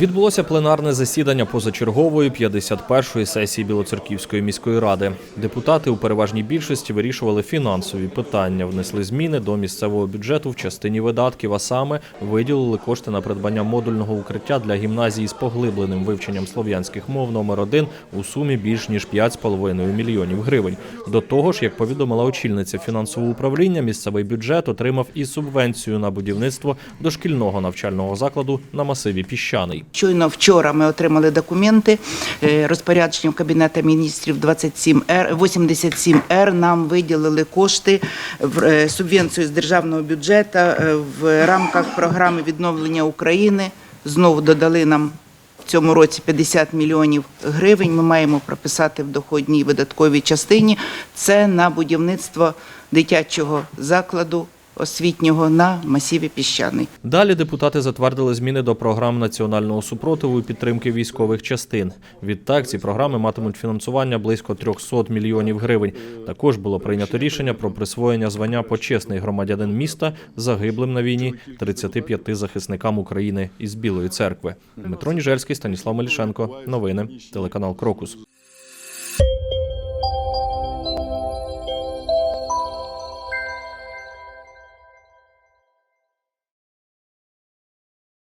Відбулося пленарне засідання позачергової 51-ї сесії Білоцерківської міської ради. Депутати у переважній більшості вирішували фінансові питання, внесли зміни до місцевого бюджету в частині видатків, а саме виділили кошти на придбання модульного укриття для гімназії з поглибленим вивченням слов'янських мов номер 1 у сумі більш ніж 5,5 мільйонів гривень. До того ж, як повідомила очільниця фінансового управління, місцевий бюджет отримав і субвенцію на будівництво дошкільного навчального закладу на масиві Піщаний. Щойно вчора ми отримали документи е, розпорядженням Кабінету міністрів 27Р, 87Р нам виділили кошти в е, субвенцію з державного бюджету е, в рамках програми відновлення України. Знову додали нам в цьому році 50 мільйонів гривень. Ми маємо прописати в доходній видатковій частині. Це на будівництво дитячого закладу освітнього на масиві Піщаний. Далі депутати затвердили зміни до програм національного супротиву і підтримки військових частин. Відтак ці програми матимуть фінансування близько 300 мільйонів гривень. Також було прийнято рішення про присвоєння звання почесний громадянин міста загиблим на війні 35 захисникам України із Білої церкви. Дмитро Ніжельський, Станіслав Мелішенко. Новини. Телеканал Крокус.